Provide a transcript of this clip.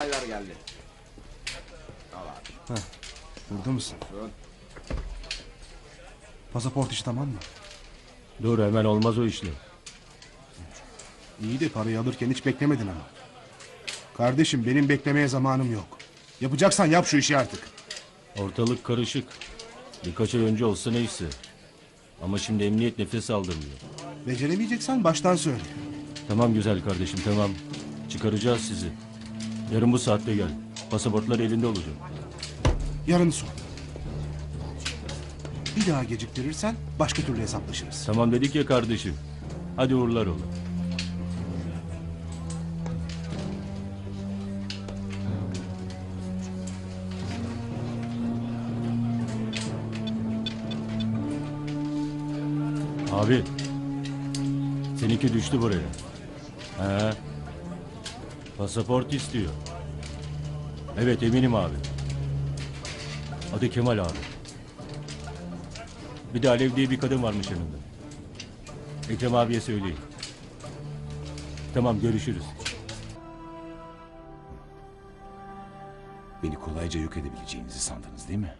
Aylar geldi. Al abi. Burada mısın? Buyurun. Pasaport işi tamam mı? Dur hemen olmaz o işler. İyi de parayı alırken hiç beklemedin ama. Kardeşim benim beklemeye zamanım yok. Yapacaksan yap şu işi artık. Ortalık karışık. Birkaç ay önce olsa neyse. Ama şimdi emniyet nefes aldırmıyor. Beceremeyeceksen baştan söyle. Tamam güzel kardeşim tamam. Çıkaracağız sizi. Yarın bu saatte gel. Pasaportlar elinde olacak. Yarın son. Bir daha geciktirirsen başka türlü hesaplaşırız. Tamam dedik ya kardeşim. Hadi uğurlar olun. Abi. Seninki düştü buraya. He. Pasaport istiyor. Evet eminim abi. Adı Kemal abi. Bir de Alev diye bir kadın varmış yanında. Ekrem abiye söyleyin. Tamam görüşürüz. Beni kolayca yok edebileceğinizi sandınız değil mi?